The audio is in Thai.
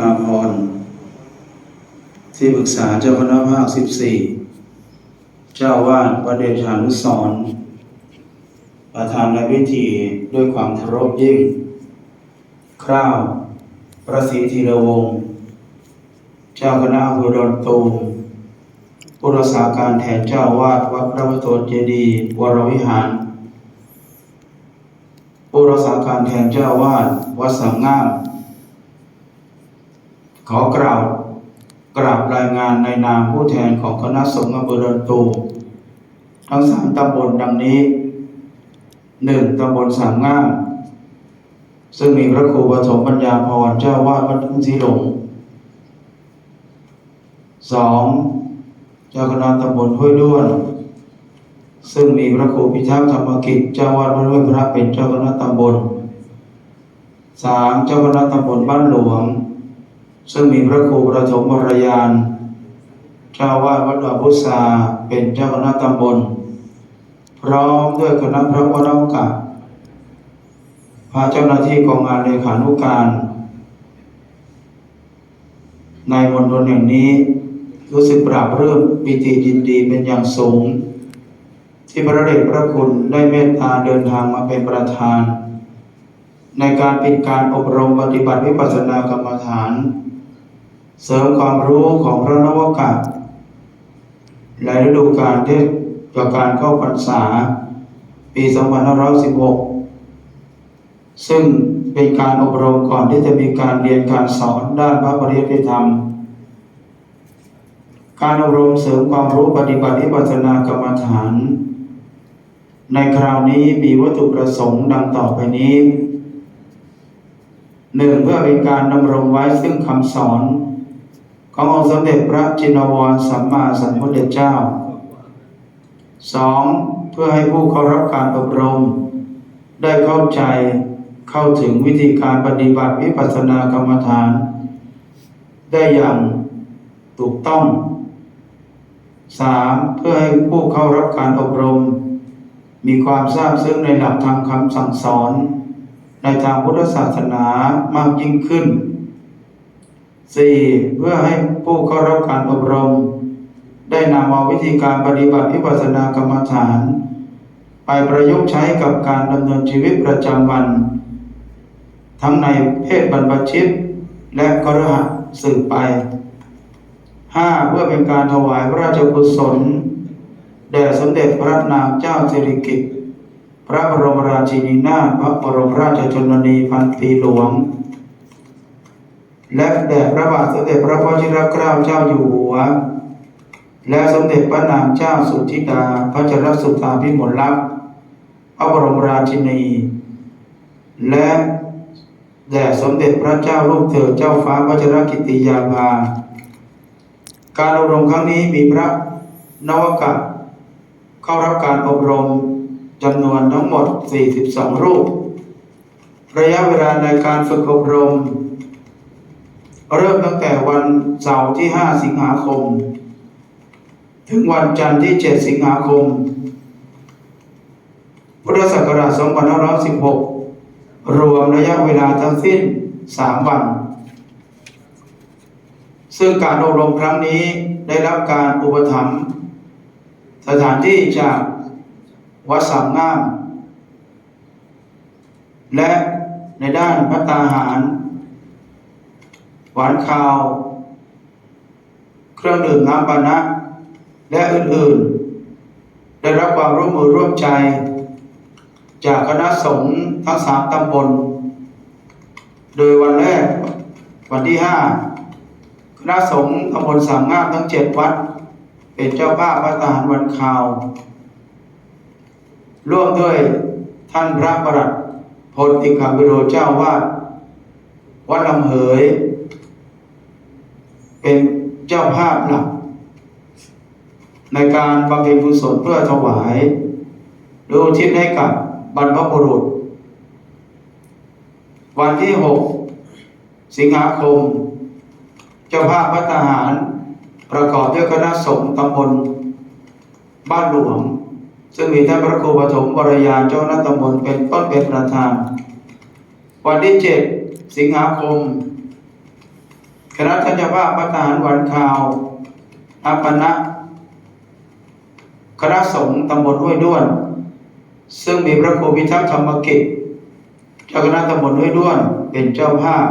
นาพร ที่ปรึกษาเจ้าคณะภาคสิบสี่เจ้าวาดวัดเดชานุสร์ประธานในพิธีด้วยความเคารพยิ่ง คร่าวพระศรีธีรวงศ์เจ้าคณะอำเภอดอนตูมผู้รักษาการแทนเจ้าวาดวัดพระพุทธเจดีย์วรวิหาร ผู้รักษาการแทนเจ้าวาดวัดสังงาม ขอกล่าวกราบรายงานในนามผู้แทนของคณะสงฆ์อำเภอดอนตูทั้งสามตำบลดังนี้หนึ่งตำบลสามงาม ซึ่งมีพระครูปฐมปัญญาพรเจ้าวาดวัดทุ่งสีหลงสองเจ้าคณะตำบลห้วยด้วน ซึ่งมีพระครูพิทักษ์ธรรมกิจเจ้าวาดวัดห้วยพระเป็นเจ้าคณะตำบลสามเจ้าคณะตำบลบ้านหลวง ซึ่งมีพระครูประถมวรยาน เจ้าวาดวัดดอพุทราเป็นเจ้าคณะตำบล พร้อมด้วยคณะพระวรกะพระเจ้าหน้าที่กองงานเลขานุการ ในมณฑลแห่งนี้ รู้สึกปราบเรื่มปิติยินดีเป็นอย่างสูง ที่พระเดชพระคุณได้เมตตาเดินทางมาเป็นประธาน ในการปิดการอบรมปฏิบัติวิปัสสนากรรมฐาน เสริมความรู้ของพระนวกะในฤดูกาลเทศกับการเข้าพรรษา ปี2516 ซึ่งเป็นการอบรมก่อนที่จะมีการเรียนการสอนด้านพระปริยัติธรรม การอบรมเสริมความรู้ปฏิบัติวิปัสสนากรรมฐาน ในคราวนี้มีวัตถุประสงค์ดังต่อไปนี้ หนึ่งเพื่อเป็นการดำรงไว้ซึ่งคำสอน ขององค์สมเด็จพระจินวรสัมมาสัมพุทธเจ้าสองเพื่อให้ผู้เข้ารับการอบรม ได้เข้าใจเข้าถึงวิธีการปฏิบัติวิปัสสนากรรมฐาน ได้อย่างถูกต้องสามเพื่อให้ผู้เข้ารับการอบรม มีความทราบซึ้งในหลักธรรมคำสั่งสอน ในทางพุทธศาสนามากยิ่งขึ้น 4. เพื่อให้ผู้เข้ารับการอบรม ได้นำเอาวิธีการปฏิบัติวิปัสสนากรรมฐาน ไปประยุกต์ใช้กับการดำเนินชีวิตประจำวัน ทั้งในเพศบรรพชิต และกรหัสสืบไป 5. เพื่อเป็นการถวายพระราชกุศลแด่สมเด็จพระนางเจ้าสิริกิติ์ พระบรมราชินีนาถพระบรมราชชนนีพันปีหลวง และแด่พระบาทสมเด็จพระวชิรเกล้าเจ้าอยู่หัว และสมเด็จพระนางเจ้าสุธิดาพระจรสุธาพิมลลักษณ์พระบรมราชินี และแด่สมเด็จพระเจ้าลูกเธอเจ้าฟ้าพัชรกิติยาภาการอบรมครั้งนี้มีพระนวกะเข้ารับการอบรม จำนวนทั้งหมด 42 รูป ระยะเวลาในการฝึกอบรม เริ่มตั้งแต่วันเสาร์ที่ 5 สิงหาคม ถึงวันจันทร์ที่ 7 สิงหาคม พุทธศักราช 2516 รวมระยะเวลาทั้งสิ้น 3 วัน ซึ่งการอบรมครั้งนี้ได้รับการอุปถัมภ์สถานที่จาก วัดสามงาม และในด้านพัตตาหาร หวานคาว เครื่องดื่มน้ำปานะ และอื่นๆ ได้รับความร่วมมือร่วมใจ จากคณะสงฆ์ทั้งสามตำบล โดยวันแรกวันที่ห้าคณะสงฆ์ตำบลสามงามทั้งเจ็ดวัด เป็นเจ้าภาพพระทหารวันข่าว ร่วมด้วยท่านพระประหลัดพลติคาบิโรเจ้าวาดวัดลำเหย เป็นเจ้าภาพหลัก ในการบำเพ็ญกุศลเพื่อถวายหรืออุทิศให้กับบรรพบุรุษ วันที่ 6 สิงหาคม เจ้าภาพพระทหาร ประกอบด้วยคณะสงฆ์ตำบลบ้านหลวง ซึ่งมีท่านพระครูปฐมวรยานเจ้าหน้าตำบลเป็นต้นเป็นประธาน วันที่7สิงหาคม คณะท่านเจ้าภาพประธานวันข่าวอาปณะคณะสงฆ์ตำบลห้วยด้วน ซึ่งมีพระครูพิทักษ์ธรรมกิจเจ้าคณะตำบลห้วยด้วนเป็นเจ้าภาพ